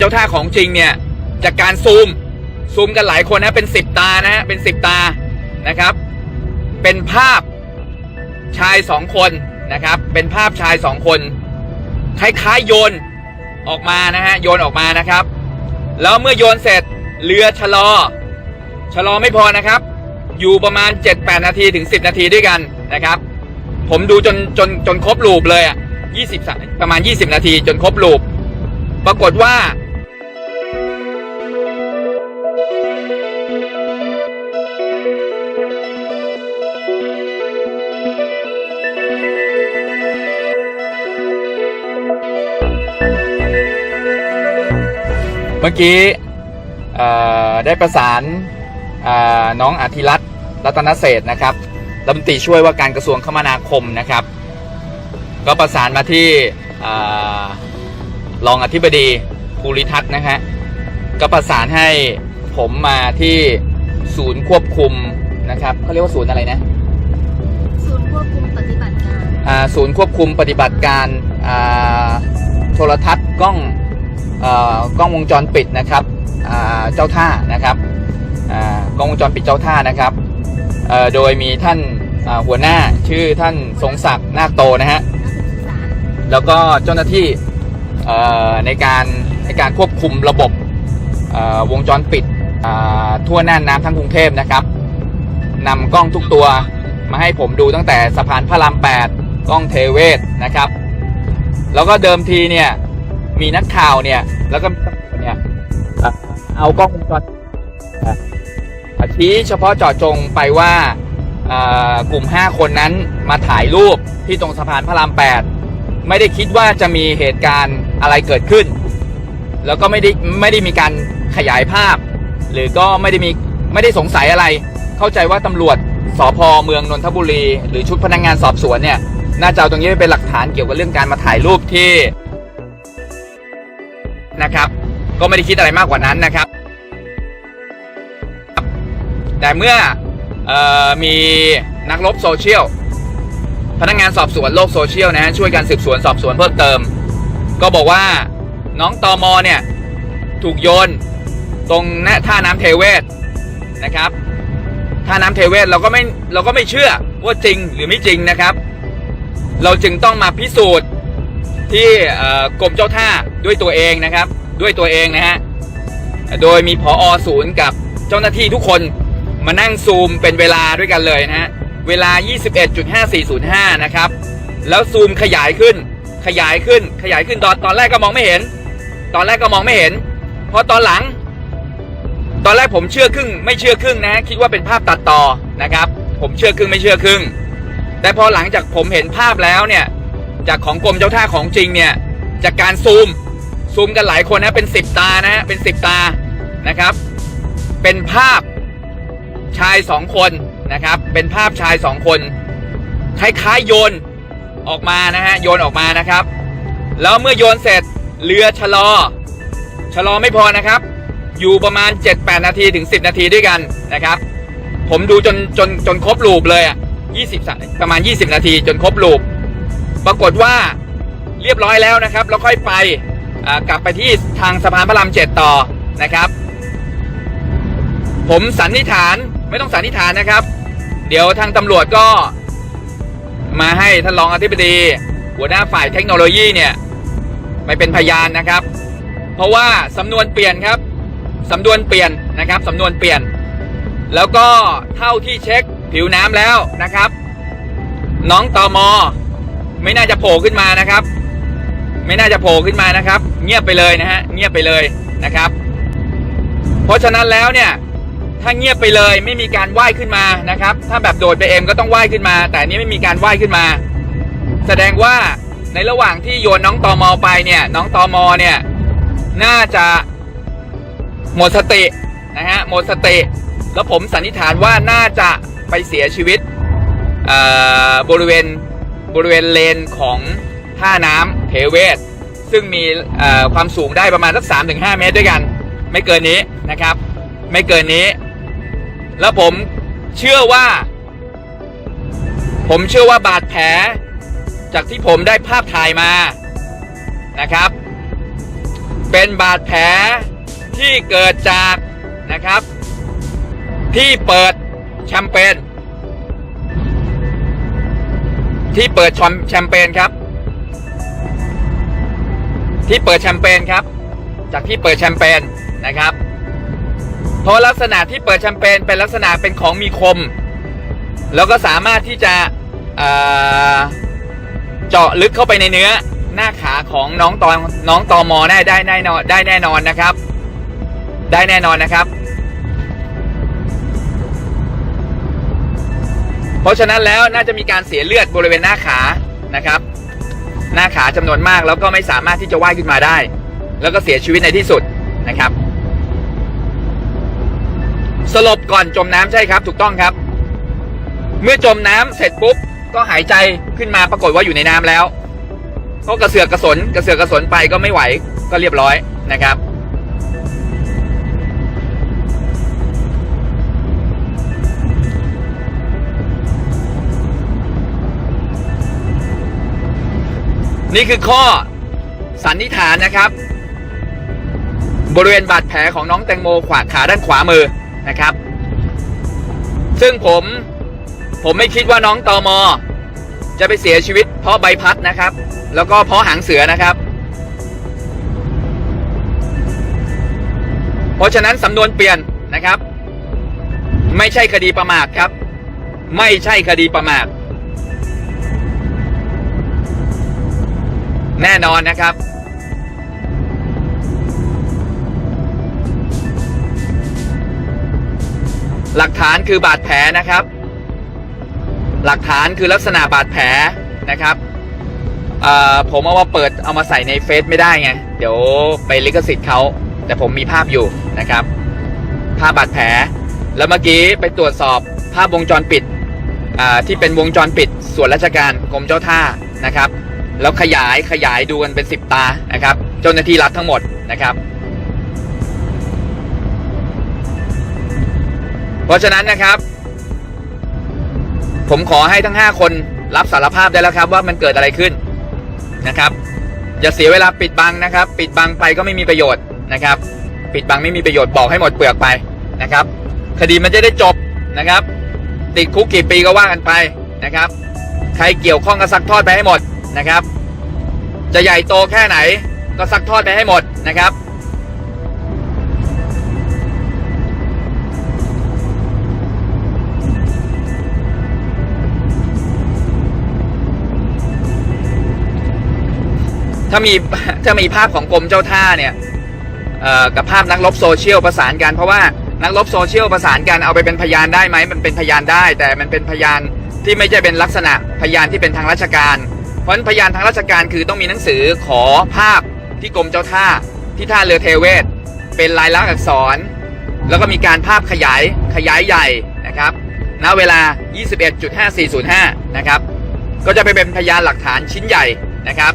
เจ้าท่าของจริงเนี่ยจากการซูมซูมกันหลายคนนะเป็นสิบตานะเป็นสิบตานะครับ เป็นภาพชายสองคนนะครับ เป็นภาพชายสองคนคล้ายๆโยนออกมานะฮะโยนออกมานะครับ แล้วเมื่อโยนเสร็จเรือชะลอ ชะลอไม่พอนะครับ อยู่ประมาณ 7-8 นาทีถึง 10 นาทีด้วยกันนะครับ ผมดูจนจนจนครบลูปเลยอะ20สะประมาณ 20 นาทีจนครบลูป ปรากฏว่า เมื่อกี้เอ่อได้ประสานเอ่อน้องอธิรัตน์รัตนเศรษฐ์นะครับรัฐมนตรีช่วยว่าการกระทรวงคมนาคมนะครับ ก็ประสานมาที่เอ่อรองอธิบดีภูริทัศน์นะฮะก็ประสานให้ผมมาที่ศูนย์ควบคุมนะครับเขาเรียกว่าศูนย์อะไรนะศูนย์ควบคุมปฏิบัติการอ่าศูนย์ควบคุมปฏิบัติการอ่าโทรทัศน์กล้องเอ่อ กล้องวงจรปิดนะครับเจ้าท่านะครับกล้องวงจรปิดเจ้าท่านะครับโดยมีท่านหัวหน้าชื่อท่านทรงศักดิ์นาคโตนะฮะแล้วก็เจ้าหน้าที่ในการในการควบคุมระบบวงจรปิดทั่วน่านน้ำทั้งกรุงเทพนะครับนำกล้องทุกตัวมาให้ผมดูตั้งแต่สะพานพระราม 8 กล้องเทเวศนะครับ แล้วก็เดิมทีเนี่ย มีนักข่าวเนี่ย แล้วก็มีตำรวจเนี่ยเอากล้องวงจรเอ่อชี้เฉพาะเจาะจงไปว่ากลุ่ม 5 คนนั้นมาถ่ายรูปที่ตรงสะพานพระราม 8 ไม่ได้คิดว่าจะมีเหตุการณ์อะไรเกิดขึ้น แล้วก็ไม่ได้ไม่ได้มีการขยายภาพ หรือก็ไม่ได้มีไม่ได้สงสัยอะไร เข้าใจว่าตำรวจสพเมืองนนทบุรี หรือชุดพนักงานสอบสวนเนี่ยน่าจะเอาตรงนี้ไปเป็นหลักฐานเกี่ยวกับเรื่องการมาถ่ายรูปที่ นะครับ ก็ไม่ได้คิดอะไรมากกว่านั้นนะครับ แต่เมื่อออมีนักรบโซเชียลพนักงานสอบสวนโลกโซเชียลนะฮะช่วยกันสืบสวนสอบสวนเพิ่มเติม ก็บอกว่าน้องตอมอเนี่ยถูกโยนตรงหน้าท่าน้ำเทเวศนะครับท่าน้ำเทเวศเราก็ไม่เราก็ไม่เชื่อว่าจริงหรือไม่จริงนะครับ เราจึงต้องมาพิสูจน์ ที่กรมเจ้าท่าด้วยตัวเองนะครับ ด้วยตัวเองนะฮะโดยมีผออศูนย์กับเจ้าหน้าที่ทุกคนมานั่งซูมเป็นเวลาด้วยกันเลยนะฮะเวลา 21.5405 นะครับ แล้วซูมขยายขึ้นขยายขึ้นขยายขึ้นตอนตอนแรกก็มองไม่เห็น ตอนแรกก็มองไม่เห็นพราะตอนหลัง ตอนแรกผมเชื่อครึ่ง ไม่เชื่อครึ่งนะ คิดว่าเป็นภาพตัดต่อนะครับ ผมเชื่อครึ่งไม่เชื่อครึ่ง แต่พอหลังจากผมเห็นภาพแล้วเนี่ย จากของกรมเจ้าท่าของจริงเนี่ย จากการซูม ซูมกันหลายคนนะเป็นสิบตานะเป็นสิบตานะครับ เป็นภาพชายสองคนนะครับ เป็นภาพชายสองคนคล้ายๆโยนออกมานะฮะโยนออกมานะครับ แล้วเมื่อโยนเสร็จเรือชะลอ ชะลอไม่พอนะครับ อยู่ประมาณ 7-8 นาทีถึง 10 นาทีด้วยกันนะครับ ผมดูจนจนจนครบลูปเลยอะ20 ประมาณ 20 นาทีจนครบลูป ปรากฏว่าเรียบร้อยแล้วนะครับ แล้วค่อยไปกลับไปที่ทางสะพานพระรามเจ็ดต่อนะครับ ผมสันนิษฐานไม่ต้องสันนิษฐานนะครับ เดี๋ยวทางตำรวจก็มาให้ท่านรองอธิบดี หัวหน้าฝ่ายเทคโนโลยีเนี่ยไปเป็นพยานนะครับ เพราะว่าสำนวนเปลี่ยนครับสำนวนเปลี่ยนนะครับสำนวนเปลี่ยน แล้วก็เท่าที่เช็คผิวน้ำแล้วนะครับ น้องตอมอ ไม่น่าจะโผล่ขึ้นมานะครับ ไม่น่าจะโผล่ขึ้นมานะครับ เงียบไปเลยนะฮะเงียบไปเลยนะครับ เพราะฉะนั้นแล้วเนี่ยถ้าเงียบไปเลยไม่มีการว่ายขึ้นมานะครับ ถ้าแบบโดดไปเองก็ต้องว่ายขึ้นมา แต่นี้ไม่มีการว่ายขึ้นมา แสดงว่าในระหว่างที่โยนน้องตอมอไปเนี่ยน้องตอมอเนี่ยน่าจะหมดสตินะฮะหมดสติแล้วผมสันนิษฐานว่าน่าจะไปเสียชีวิตบริเวณ บริเวณเลนของท่าน้ำเทเวศ ซึ่งมีความสูงได้ประมาณสัก 3-5 เมตรด้วยกัน ไม่เกินนี้นะครับ ไม่เกินนี้ แล้วผมเชื่อว่า ผมเชื่อว่าบาดแผล จากที่ผมได้ภาพถ่ายมานะครับ เป็นบาดแผลที่เกิดจากนะครับ ที่เปิดแชมเปญ ที่เปิดชแชมเปญครับ ที่เปิดแชมเปญครับ จากที่เปิดแชมเปญนะครับเพราะลักษณะที่เปิดแชมเปญเป็นลักษณะเป็นของมีคม แล้วก็สามารถที่จะเจาะลึกเข้าไปในเนื้อหน้าขาของน้องตอน้องตอมอได้ได้แน่นอนได้แน่นอนนะครับ ได้แน่นอนนะครับ เพราะฉะนั้นแล้วน่าจะมีการเสียเลือดบริเวณหน้าขานะครับ หน้าขาจำนวนมากแล้วก็ไม่สามารถที่จะว่ายขึ้นมาได้ แล้วก็เสียชีวิตในที่สุดนะครับ สลบก่อนจมน้ำใช่ครับ ถูกต้องครับ เมื่อจมน้ำเสร็จปุ๊บก็หายใจขึ้นมาปรากฏว่าอยู่ในน้ำแล้วก็กระเสือกกระสนกระเสือกกระสนไปก็ไม่ไหวก็เรียบร้อยนะครับ นี่คือข้อสันนิษฐานนะครับ บริเวณบาดแผลของน้องแตงโมขวาขาด้านขวามือนะครับ ซึ่งผมผมไม่คิดว่าน้องตอมอจะไปเสียชีวิตเพราะใบพัดนะครับ แล้วก็เพราะหางเสือนะครับ เพราะฉะนั้นสำนวนเปลี่ยนนะครับ ไม่ใช่คดีประมาทครับ ไม่ใช่คดีประมาท แน่นอนนะครับ หลักฐานคือบาดแผลนะครับ หลักฐานคือลักษณะบาดแผลนะครับผมเอามาเปิดเอามาใส่ในเฟซไม่ได้ไง เดี๋ยวไปลิขสิทธิ์เขาแต่ผมมีภาพอยู่นะครับ ภาพบาดแผล แล้วเมื่อกี้ไปตรวจสอบภาพวงจรปิดที่เป็นวงจรปิดส่วนราชการกรมเจ้าท่านะครับ แล้วขยายขยายดูกันเป็นสิบตานะครับ เจ้าหน้าที่รัฐทั้งหมดนะครับ เพราะฉะนั้นนะครับ ผมขอให้ทั้ง 5 คนรับสารภาพได้แล้วครับ ว่ามันเกิดอะไรขึ้นนะครับ อย่าเสียเวลาปิดบังนะครับ ปิดบังไปก็ไม่มีประโยชน์นะครับ ปิดบังไม่มีประโยชน์บอกให้หมดเปลือกไปนะครับ คดีมันจะได้จบนะครับ ติดคุกกี่ปีก็ว่ากันไปนะครับ ใครเกี่ยวข้องก็ซักทอดไปให้หมด นะครับ จะใหญ่โตแค่ไหนก็ซักทอดไปให้หมดนะครับ ถ้ามีถ้ามีภาพของกรมเจ้าท่าเนี่ยกับภาพนักรบโซเชียลประสานกันเพราะว่านักรบโซเชียลประสานกันเอาไปเป็นพยานได้ไหมมันเป็นพยานได้ แต่มันเป็นพยานที่ไม่ใช่เป็นลักษณะพยานที่เป็นทางราชการ ราะพยานทางราชการคือต้องมีหนังสือขอภาพที่กรมเจ้าท่า ที่ท่าเรือเทเวศ เป็นลายลักษณ์อักษร แล้วก็มีการภาพขยายขยายใหญ่นะครับณเวลา 21.5405 นะครับ ก็จะไปเป็นพยานหลักฐานชิ้นใหญ่นะครับ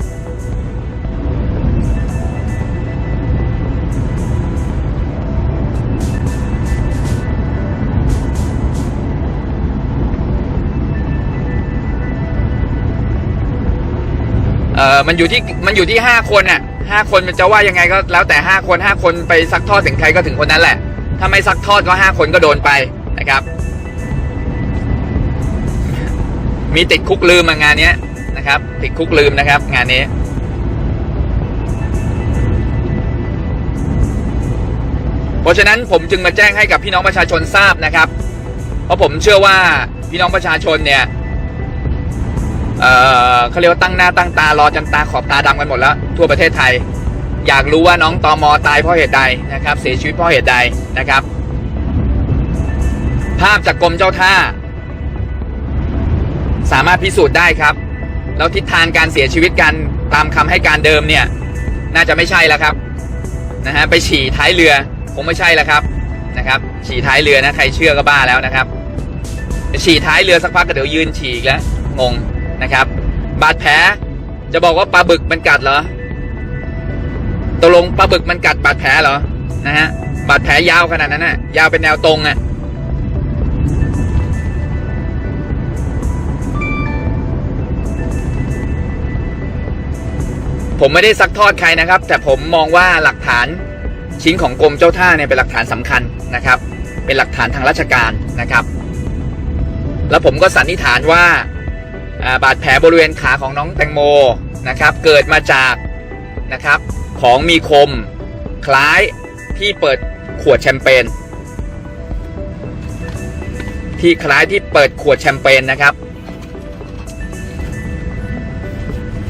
ออมันอยู่ที่มันอยู่ที่ห้าคนน่ะห้าคนมันจะว่ายังไงก็แล้วแต่ห้าคนห้าคนไปซักทอดถึงใครก็ถึงคนนั้นแหละ ถ้าไม่ซักทอดก็ห้าคนก็โดนไปนะครับ มีติดคุกลืมางานนี้นะครับ ติดคุกลืมนะครับ งานนี้เพราะฉะนั้นผมจึงมาแจ้งให้กับพี่น้องประชาชนทราบนะครับ เพราะผมเชื่อว่าพี่น้องประชาชนเนี่ย เอ่อเขาเรียกว่าตั้งหน้าตั้งตารอจนตาขอบตาดำกันหมดแล้ว ทั่วประเทศไทย อยากรู้ว่าน้องตอมอตายเพราะเหตุใดนะครับ เสียชีวิตเพราะเหตุใดนะครับ ภาพจากกรมเจ้าท่า สามารถพิสูจน์ได้ครับ แล้วทิศทางการเสียชีวิตกันตามคำให้การเดิมเนี่ย น่าจะไม่ใช่แล้วครับนะฮะไปฉี่ท้ายเรือคงไม่ใช่แล้วครับนะครับ ฉี่ท้ายเรือนะใครเชื่อก็บ้าแล้วนะครับฉี่ท้ายเรือสักพักก็เดี๋ยวยืนฉี่อีกแล้วงง นะครับ บาดแผลจะบอกว่าปลาบึกมันกัดเหรอตกลงปลาบึกมันกัดบาดแผลเหรอนะฮะบาดแผลยาวขนาดนั้นน่ะ ยาวเป็นแนวตรงอะผมไม่ได้ซักทอดใครนะครับ แต่ผมมองว่าหลักฐานชิ้นของกรมเจ้าท่าเนี่ยเป็นหลักฐานสำคัญนะครับ เป็นหลักฐานทางราชการนะครับ แล้วผมก็สันนิษฐานว่า บาดแผลบริเวณขาของน้องแตงโมนะครับเกิดมาจากนะครับของมีคมคล้ายที่เปิดขวดแชมเปญที่คล้ายที่เปิดขวดแชมเปญนะครับ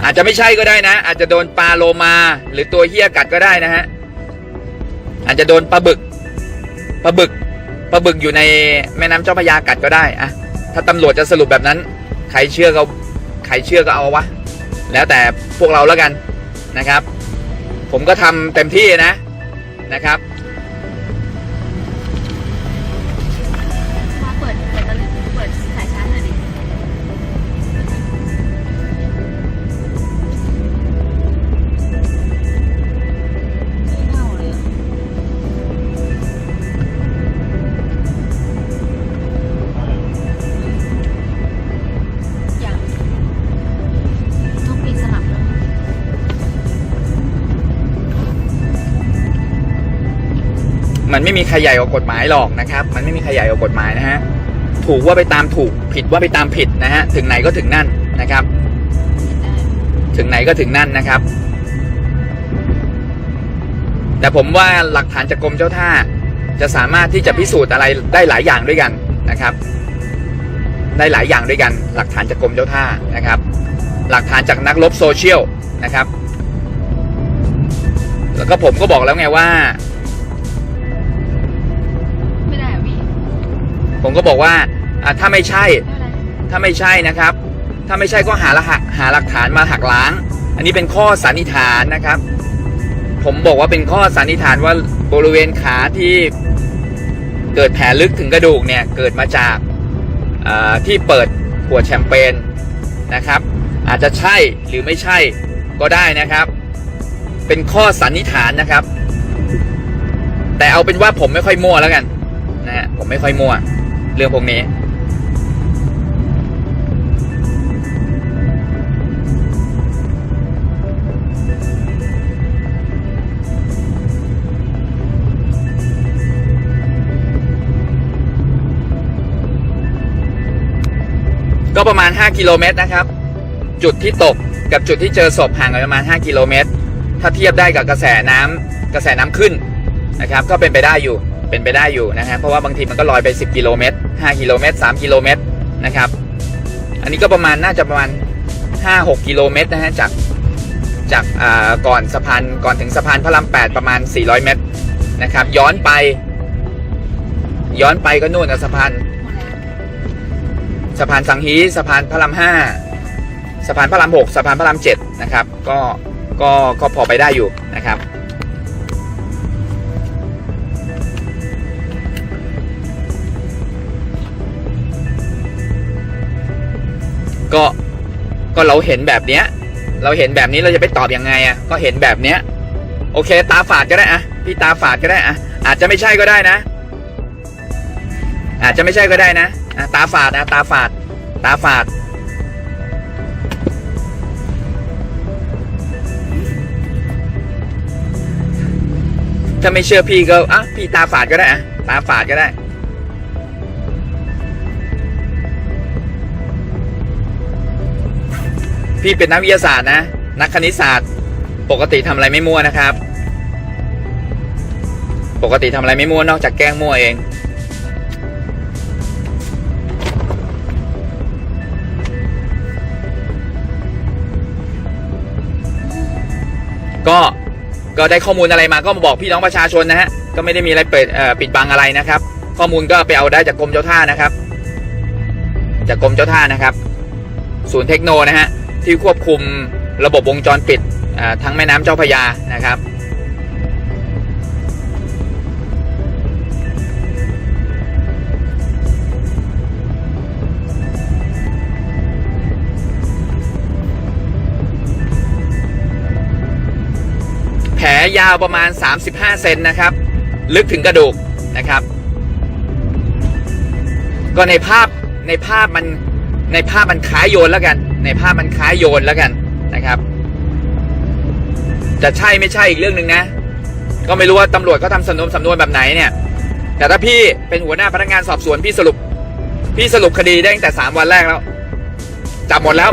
อาจจะไม่ใช่ก็ได้นะ อาจจะโดนปลาโลมา หรือตัวเหี้ยกัดก็ได้นะฮะอาจจะโดนปลาบึกปลาบึกปลาบึกอยู่ในแม่น้ำเจ้าพระยากัดก็ได้อะถ้าตำรวจจะสรุปแบบนั้น ใครเชื่อก็ใครเชื่อก็เอาวะ แล้วแต่พวกเราแล้วกันนะครับ ผมก็ทำเต็มที่นะนะครับ มันไม่มีใครใหญ่กว่ากฎหมายหรอกนะครับ มันไม่มีใครใหญ่กว่ากฎหมายนะฮะถูกว่าไปตามถูกผิดว่าไปตามผิดนะฮะถึงไหนก็ถึงนั่นนะครับ ถึงไหนก็ถึงนั่นนะครับ แต่ผมว่าหลักฐานจากกรมเจ้าท่า จะสามารถที่จะพิสูจน์อะไรได้หลายอย่างด้วยกันนะครับ ได้หลายอย่างด้วยกัน หลักฐานจากกรมเจ้าท่านะครับ หลักฐานจากนักรบโซเชียลนะครับ แล้วก็ผมก็บอกแล้วไงว่า ผมก็บอกว่าถ้าไม่ใช่ ถ้าไม่ใช่นะครับ ถ้าไม่ใช่ก็หาละหักหาหลักฐานมาหักล้าง อันนี้เป็นข้อสันนิษฐานนะครับ ผมบอกว่าเป็นข้อสันนิษฐานว่าบริเวณขาที่เกิดแผลลึกถึงกระดูกเนี่ยเกิดมาจากที่เปิดขวดแชมเปญนะครับ อาจจะใช่หรือไม่ใช่ก็ได้นะครับ เป็นข้อสันนิษฐานนะครับ แต่เอาเป็นว่าผมไม่ค่อยมั่วแล้วกันนะฮะผมไม่ค่อยมั่ว เรื่องพวกนี้ก็ประมาณ 5 กิโลเมตรนะครับ จุดที่ตกกับจุดที่เจอศพห่างกันประมาณ 5 กิโลเมตร ถ้าเทียบได้กับกระแสน้ำกระแสน้ำขึ้นนะครับ ก็เป็นไปได้อยู่ เป็นไปได้อยู่นะฮะเพราะว่าบางทีมันก็ลอยไป 10 กิโลเมตร5กิโลเมตร3กิโลเมตรนะครับ อันนี้ก็ประมาณน่าจะประมาณ 5-6 กิโลเมตรนะฮะจากจากอ่าก่อนสะพานก่อนถึงสะพานพระราม8ประมาณ 400 เมตรนะครับ ย้อนไป ย้อนไปก็นู่นนะสะพานสะพานสังฮีสะพานพระรามห้าสะพานพระรามหกสะพานพระรามเจ็ดนะครับ ก็ก็ก็พอไปได้อยู่นะครับ ก็ก็เราเห็นแบบเนี้ย เราเห็นแบบนี้เราจะไปตอบยังไงอะ ก็เห็นแบบเนี้ย โอเค ตาฝาดก็ได้อะพี่ตาฝาดก็ได้อะอาจจะไม่ใช่ก็ได้นะ อาจจะไม่ใช่ก็ได้นะอะตาฝาดนะตาฝาด ตาฝาด ถ้าไม่เชื่อพี่ก็อะพี่ตาฝาดก็ได้อะตาฝาดก็ได้ พี่เป็นนักวิทยาศาสตร์นะ นักคณิตศาสตร์ ปกติทำอะไรไม่มั่วนะครับ ปกติทำอะไรไม่มั่วนอกจากแกล้งมั่วเอง ก็ก็ได้ข้อมูลอะไรมาก็มาบอกพี่น้องประชาชนนะฮะก็ไม่ได้มีอะไรเปิดปิดบังอะไรนะครับ ข้อมูลก็ไปเอาได้จากกรมเจ้าท่านะครับ จากกรมเจ้าท่านะครับ ศูนย์เทคโนนะฮะ ที่ควบคุมระบบวงจรปิดทั้งแม่น้ำเจ้าพยานะครับแผลยาวประมาณ 35 เซนนะครับ ลึกถึงกระดูกนะครับ ก็ในภาพในภาพมันในภาพมันคล้ายโยนแล้วกัน ในภาพมันคล้ายโยนแล้วกันนะครับ จะใช่ไม่ใช่อีกเรื่องหนึ่งนะ ก็ไม่รู้ว่าตำรวจเขาทำสำนวนสำนวนแบบไหนเนี่ย แต่ถ้าพี่เป็นหัวหน้าพนักงานสอบสวนพี่สรุป พี่สรุปคดีได้ตั้งแต่สามวันแรกแล้วจับหมดแล้ว